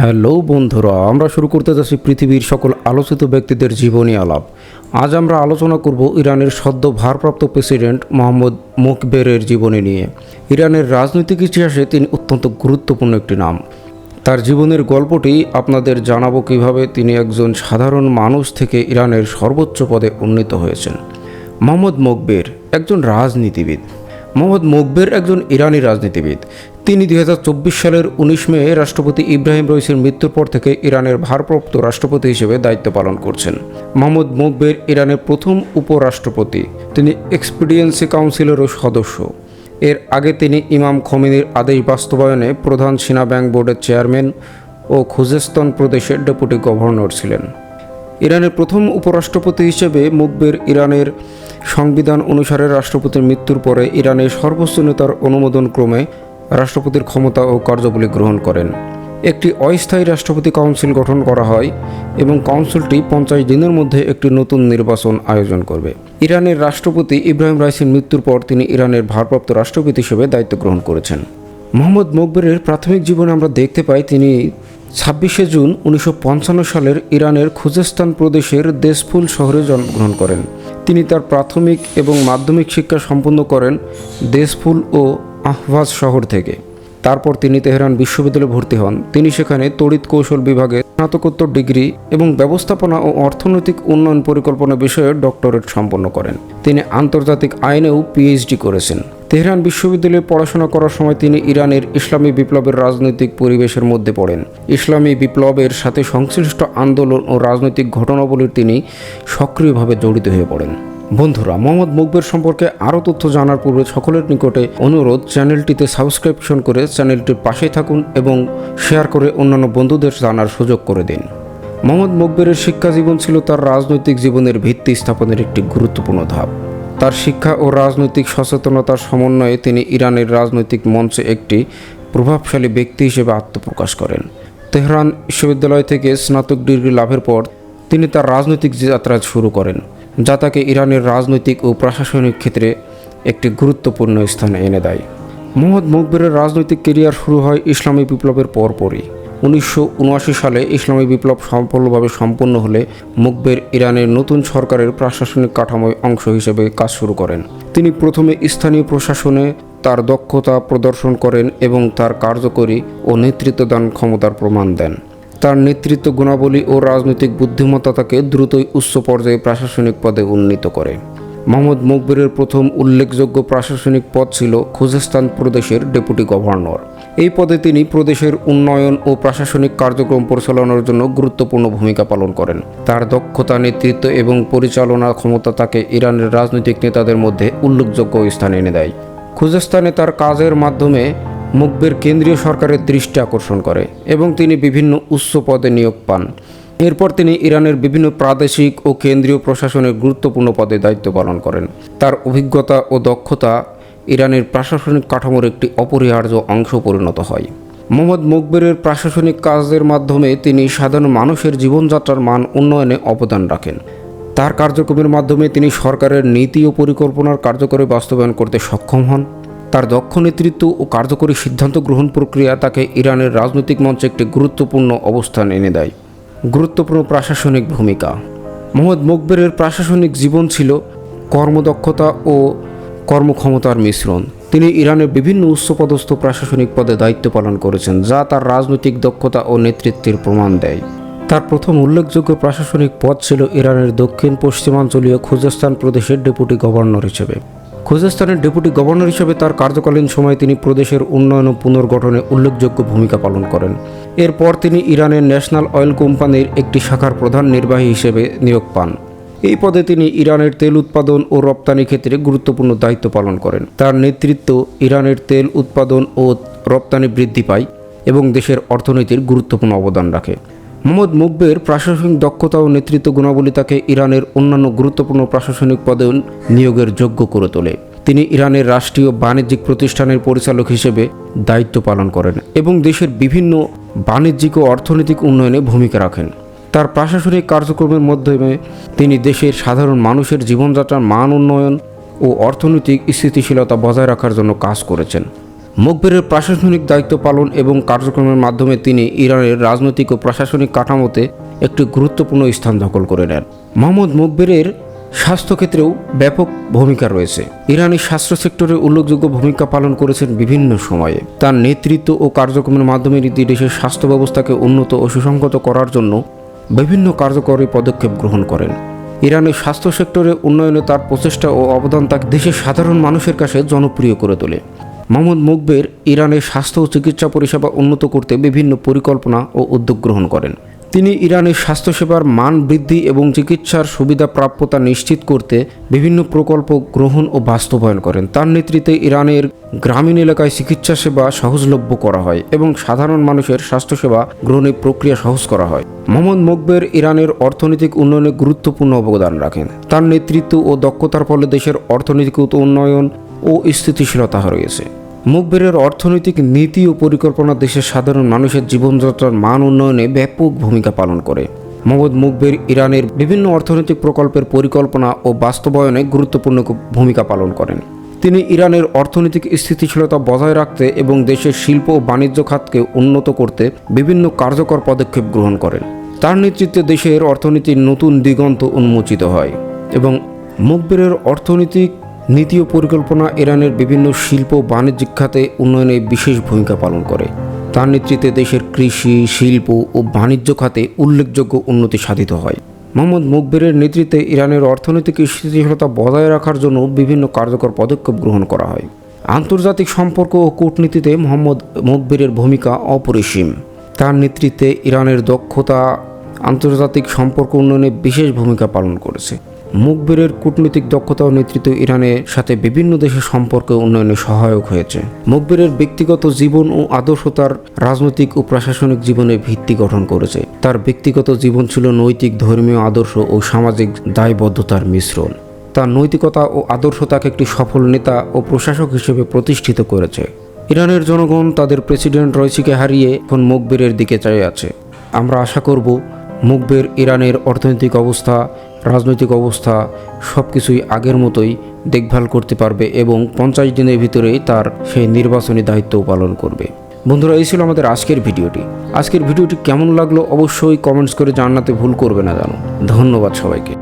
Hello বন্ধুরা, আমরা শুরু করতে যাচ্ছি পৃথিবীর সকল আলোচিত ব্যক্তিদের জীবনী আলাপ। আজ আমরা আলোচনা করব ইরানের সদ্য ভারপ্রাপ্ত প্রেসিডেন্ট মোহাম্মদ মুকবেরের জীবনী নিয়ে। ইরানের রাজনৈতিক ইতিহাসে তিনি অত্যন্ত গুরুত্বপূর্ণ একটি নাম। তার জীবনের গল্পটি আপনাদের জানাব কীভাবে তিনি একজন সাধারণ মানুষ থেকে ইরানের সর্বোচ্চ পদে উন্নীত হয়েছেন। মোহাম্মদ মকবের একজন রাজনীতিবিদ। মোহাম্মদ মকবের একজন ইরানি রাজনীতিবিদ। তিনি দুই হাজার চব্বিশ সালের উনিশ মে রাষ্ট্রপতি ইব্রাহিম রইসির মৃত্যুর পর থেকে ইরানের ভারপ্রাপ্ত রাষ্ট্রপতি হিসেবে দায়িত্ব পালন করছেন। মোহাম্মদ মুকবের ইরানের প্রথম উপরাষ্ট্রপতি। তিনি এক্সপিডিয়েন্সি কাউন্সিলেরও সদস্য। এর আগে তিনি ইমাম খমিনির আদেশ বাস্তবায়নে প্রধান সেনা ব্যাংক বোর্ডের চেয়ারম্যান ও খুজেস্তান প্রদেশের ডেপুটি গভর্নর ছিলেন। ইরানের প্রথম উপরাষ্ট্রপতি হিসেবে মুকবের ইরানের সংবিধান অনুসারে রাষ্ট্রপতির মৃত্যুর পরে ইরানের সর্বোচ্চ নেতার অনুমোদন ক্রমে রাষ্ট্রপতির ক্ষমতা ও কার্যাবলী গ্রহণ করেন। একটি অস্থায়ী রাষ্ট্রপতি কাউন্সিল গঠন করা হয় এবং কাউন্সিলটি পঞ্চাশ দিনের মধ্যে একটি নতুন নির্বাচন আয়োজন করবে। ইরানের রাষ্ট্রপতি ইব্রাহিম রাইসির মৃত্যুর পর তিনি ইরানের ভারপ্রাপ্ত রাষ্ট্রপতি হিসেবে দায়িত্ব গ্রহণ করেছেন। মোহাম্মদ মকবরের প্রাথমিক জীবনে আমরা দেখতে পাই তিনি ছাব্বিশে জুন উনিশশো পঞ্চান্ন সালের ইরানের খুজেস্তান প্রদেশের দেশফুল শহরে জন্মগ্রহণ করেন। তিনি তার প্রাথমিক এবং মাধ্যমিক শিক্ষা সম্পন্ন করেন দেশফুল ও আহভাজ শহর থেকে। তারপর তিনি তেহরান বিশ্ববিদ্যালয়ে ভর্তি হন। তিনি সেখানে তড়িৎ কৌশল বিভাগে স্নাতকোত্তর ডিগ্রি এবং ব্যবস্থাপনা ও অর্থনৈতিক উন্নয়ন পরিকল্পনা বিষয়ে ডক্টরেট সম্পন্ন করেন। তিনি আন্তর্জাতিক আইনেও পিএইচডি করেছেন। তেহরান বিশ্ববিদ্যালয়ে পড়াশোনা করার সময় তিনি ইরানের ইসলামী বিপ্লবের রাজনৈতিক পরিবেশের মধ্যে পড়েন। ইসলামী বিপ্লবের সাথে সংশ্লিষ্ট আন্দোলন ও রাজনৈতিক ঘটনাবলীর তিনি সক্রিয়ভাবে জড়িত হয়ে পড়েন। বন্ধুরা, মোহাম্মদ মুকবের সম্পর্কে আরও তথ্য জানার পূর্বে সকলের নিকটে অনুরোধ, চ্যানেলটিতে সাবস্ক্রিপশন করে চ্যানেলটির পাশেই থাকুন এবং শেয়ার করে অন্যান্য বন্ধুদের জানার সুযোগ করে দিন। মোহাম্মদ শিক্ষা জীবন ছিল তার রাজনৈতিক জীবনের ভিত্তি স্থাপনের একটি গুরুত্বপূর্ণ ধাপ। তার শিক্ষা ও রাজনৈতিক সচেতনতার সমন্বয়ে তিনি ইরানের রাজনৈতিক মঞ্চে একটি প্রভাবশালী ব্যক্তি হিসেবে আত্মপ্রকাশ করেন। তেহরান বিশ্ববিদ্যালয় থেকে স্নাতক ডিগ্রি লাভের পর তিনি তার রাজনৈতিক যাত্রা শুরু করেন। যা তাকে ইরানের রাজনৈতিক ও প্রশাসনিক ক্ষেত্রে একটি গুরুত্বপূর্ণ স্থানে এনে দেয়। মোহাম্মদ মুকবেরের রাজনৈতিক কেরিয়ার শুরু হয় ইসলামী বিপ্লবের পরপরই। উনিশশো উনআশি সালে ইসলামী বিপ্লব সফলভাবে সম্পন্ন হলে মুকবের ইরানের নতুন সরকারের প্রশাসনিক কাঠামোয় অংশ হিসেবে কাজ শুরু করেন। তিনি প্রথমে স্থানীয় প্রশাসনে তার দক্ষতা প্রদর্শন করেন এবং তার কার্যকরী ও নেতৃত্বদান ক্ষমতার প্রমাণ দেন। তার নেতৃত্ব গুণাবলী ও রাজনৈতিক বুদ্ধিমত্তা তাকে দ্রুতই উচ্চ পর্যায়ে প্রশাসনিক পদে উন্নীত করে। মোহাম্মদ মুকবিরের প্রথম উল্লেখযোগ্য প্রশাসনিক পদ ছিল খুজেস্তান প্রদেশের ডেপুটি গভর্নর। এই পদে তিনি প্রদেশের উন্নয়ন ও প্রশাসনিক কার্যক্রম পরিচালনার জন্য গুরুত্বপূর্ণ ভূমিকা পালন করেন। তার দক্ষতা, নেতৃত্ব এবং পরিচালনা ক্ষমতা তাকে ইরানের রাজনৈতিক নেতাদের মধ্যে উল্লেখযোগ্য স্থান এনে দেয়। খুজেস্তানে তার কাজের মাধ্যমে মুকবের কেন্দ্রীয় সরকারের দৃষ্টি আকর্ষণ করে এবং তিনি বিভিন্ন উচ্চ পদে নিয়োগ পান। এরপর তিনি ইরানের বিভিন্ন প্রাদেশিক ও কেন্দ্রীয় প্রশাসনের গুরুত্বপূর্ণ পদে দায়িত্ব পালন করেন। তার অভিজ্ঞতা ও দক্ষতা ইরানের প্রশাসনিক কাঠামোর একটি অপরিহার্য অংশ পরিণত হয়। মোহাম্মদ মুকবেরের প্রশাসনিক কাজের মাধ্যমে তিনি সাধারণ মানুষের জীবনযাত্রার মান উন্নয়নে অবদান রাখেন। তার কার্যক্রমের মাধ্যমে তিনি সরকারের নীতি ও পরিকল্পনার কার্যকরী বাস্তবায়ন করতে সক্ষম হন। তার দক্ষ নেতৃত্ব ও কার্যকরী সিদ্ধান্ত গ্রহণ প্রক্রিয়া তাকে ইরানের রাজনৈতিক মঞ্চে একটি গুরুত্বপূর্ণ অবস্থান এনে দেয়। গুরুত্বপূর্ণ প্রশাসনিক ভূমিকা। মোহাম্মদ মুকবেরের প্রশাসনিক জীবন ছিল কর্মদক্ষতা ও কর্মক্ষমতার মিশ্রণ। তিনি ইরানের বিভিন্ন উচ্চপদস্থ প্রশাসনিক পদে দায়িত্ব পালন করেছেন, যা তার রাজনৈতিক দক্ষতা ও নেতৃত্বের প্রমাণ দেয়। তার প্রথম উল্লেখযোগ্য প্রশাসনিক পদ ছিল ইরানের দক্ষিণ পশ্চিমাঞ্চলীয় খুজেস্তান প্রদেশের ডেপুটি গভর্নর হিসেবে। খুজেস্তানের ডেপুটি গভর্নর হিসেবে তার কার্যকালীন সময়ে তিনি প্রদেশের উন্নয়ন ও পুনর্গঠনে উল্লেখযোগ্য ভূমিকা পালন করেন। এরপর তিনি ইরানের ন্যাশনাল অয়েল কোম্পানির একটি শাখার প্রধান নির্বাহী হিসেবে নিয়োগ পান। এই পদে তিনি ইরানের তেল উৎপাদন ও রপ্তানি ক্ষেত্রে গুরুত্বপূর্ণ দায়িত্ব পালন করেন। তার নেতৃত্ব ইরানের তেল উৎপাদন ও রপ্তানি বৃদ্ধি পায় এবং দেশের অর্থনীতির গুরুত্বপূর্ণ অবদান রাখে। মোহাম্মদ মুকবের প্রশাসনিক দক্ষতা ও নেতৃত্ব গুণাবলী তাকে ইরানের অন্যান্য গুরুত্বপূর্ণ প্রশাসনিক পদে নিয়োগের যোগ্য করে তোলে। তিনি ইরানের রাষ্ট্রীয় বাণিজ্যিক প্রতিষ্ঠানের পরিচালক হিসেবে দায়িত্ব পালন করেন এবং দেশের বিভিন্ন বাণিজ্যিক ও অর্থনৈতিক উন্নয়নে ভূমিকা রাখেন। তার প্রশাসনিক কার্যক্রমের মাধ্যমে তিনি দেশের সাধারণ মানুষের জীবনযাত্রার মান উন্নয়ন ও অর্থনৈতিক স্থিতিশীলতা বজায় রাখার জন্য কাজ করেছেন। মুখবেরের প্রশাসনিক দায়িত্ব পালন এবং কার্যক্রমের মাধ্যমে তিনি ইরানের রাজনৈতিক ও প্রশাসনিক কাঠামোতে একটি গুরুত্বপূর্ণ স্থান দখল করে নেন। মোহাম্মদ মুখবেরের স্বাস্থ্যক্ষেত্রেও ব্যাপক ভূমিকা রয়েছে। ইরানি স্বাস্থ্য সেক্টরে উল্লেখযোগ্য ভূমিকা পালন করেছেন বিভিন্ন সময়ে। তার নেতৃত্ব ও কার্যক্রমের মাধ্যমে রীতি দেশের স্বাস্থ্য ব্যবস্থাকে উন্নত ও সুসংগত করার জন্য বিভিন্ন কার্যকরী পদক্ষেপ গ্রহণ করেন। ইরানের স্বাস্থ্য সেক্টরে উন্নয়নে তার প্রচেষ্টা ও অবদান তাকে দেশের সাধারণ মানুষের কাছে জনপ্রিয় করে তোলে। মোহাম্মদ মুকবের ইরানের স্বাস্থ্য ও চিকিৎসা পরিষেবা উন্নত করতে বিভিন্ন পরিকল্পনা ও উদ্যোগ গ্রহণ করেন। তিনি ইরানের স্বাস্থ্যসেবার মান বৃদ্ধি এবং চিকিৎসার সুবিধা প্রাপ্যতা নিশ্চিত করতে বিভিন্ন প্রকল্প গ্রহণ ও বাস্তবায়ন করেন। তার নেতৃত্বে ইরানের গ্রামীণ এলাকায় চিকিৎসা সেবা সহজলভ্য করা হয় এবং সাধারণ মানুষের স্বাস্থ্যসেবা গ্রহণের প্রক্রিয়া সহজ করা হয়। মোহাম্মদ মকবের ইরানের অর্থনৈতিক উন্নয়নে গুরুত্বপূর্ণ অবদান রাখেন। তার নেতৃত্ব ও দক্ষতার ফলে দেশের অর্থনৈতিক উন্নয়ন ও স্থিতিশীলতা রয়েছে। মুখবেরের অর্থনৈতিক নীতি ও পরিকল্পনা দেশের সাধারণ মানুষের জীবনযাত্রার মান উন্নয়নে ব্যাপক ভূমিকা পালন করে। মোহাম্মদ মুখবের ইরানের বিভিন্ন অর্থনৈতিক প্রকল্পের পরিকল্পনা ও বাস্তবায়নে গুরুত্বপূর্ণ ভূমিকা পালন করেন। তিনি ইরানের অর্থনৈতিক স্থিতিশীলতা বজায় রাখতে এবং দেশের শিল্প ও বাণিজ্য খাতকে উন্নত করতে বিভিন্ন কার্যকর পদক্ষেপ গ্রহণ করেন। তার নেতৃত্বে দেশের অর্থনীতির নতুন দিগন্ত উন্মোচিত হয় এবং মুখবেরের অর্থনৈতিক নীতি পরিকল্পনা ইরানের বিভিন্ন শিল্প বাণিজ্যিক খাতে উন্নয়নে বিশেষ ভূমিকা পালন করে। তার নেতৃত্বে দেশের কৃষি, শিল্প ও বাণিজ্য খাতে উল্লেখযোগ্য উন্নতি সাধিত হয়। মোহাম্মদ মুকবেরের নেতৃত্বে ইরানের অর্থনৈতিক স্থিতিশীলতা বজায় রাখার জন্য বিভিন্ন কার্যকর পদক্ষেপ গ্রহণ করা হয়। আন্তর্জাতিক সম্পর্ক ও কূটনীতিতে মোহাম্মদ মুকবেরের ভূমিকা অপরিসীম। তার নেতৃত্বে ইরানের দক্ষতা, আন্তর্জাতিক সম্পর্ক উন্নয়নে বিশেষ ভূমিকা পালন করেছে। মুখবেরের কূটনৈতিক দক্ষতা ও নেতৃত্ব ইরানের সাথে বিভিন্ন দেশের সম্পর্ক উন্নয়নে সহায়ক হয়েছে। মুখবেরের ব্যক্তিগত জীবন ও আদর্শ তার রাজনৈতিক ও প্রশাসনিক জীবনের ভিত্তি গঠন করেছে। তার ব্যক্তিগত জীবন ছিল নৈতিক, ধর্মীয়, আদর্শ ও সামাজিক দায়বদ্ধতার মিশ্রণ। তার নৈতিকতা ও আদর্শ তাকে একটি সফল নেতা ও প্রশাসক হিসেবে প্রতিষ্ঠিত করেছে। ইরানের জনগণ তাদের প্রেসিডেন্ট রয়সিকে হারিয়ে এখন মুখবেরের দিকে চাই আছে আমরা আশা করব, মুখবের ইরানের অর্থনৈতিক অবস্থা রাজনৈতিক অবস্থা সব কিছুই আগের মতোই দেখভাল করতে পারবে এবং পঞ্চাশ দিনের ভিতরেই তার সেই নির্বাচনী দায়িত্ব পালন করবে। বন্ধুরা, এই ছিল আমাদের আজকের ভিডিওটি। আজকের ভিডিওটি কেমন লাগল অবশ্যই কমেন্টস করে জানাতে ভুল করবে না জানো। ধন্যবাদ সবাইকে।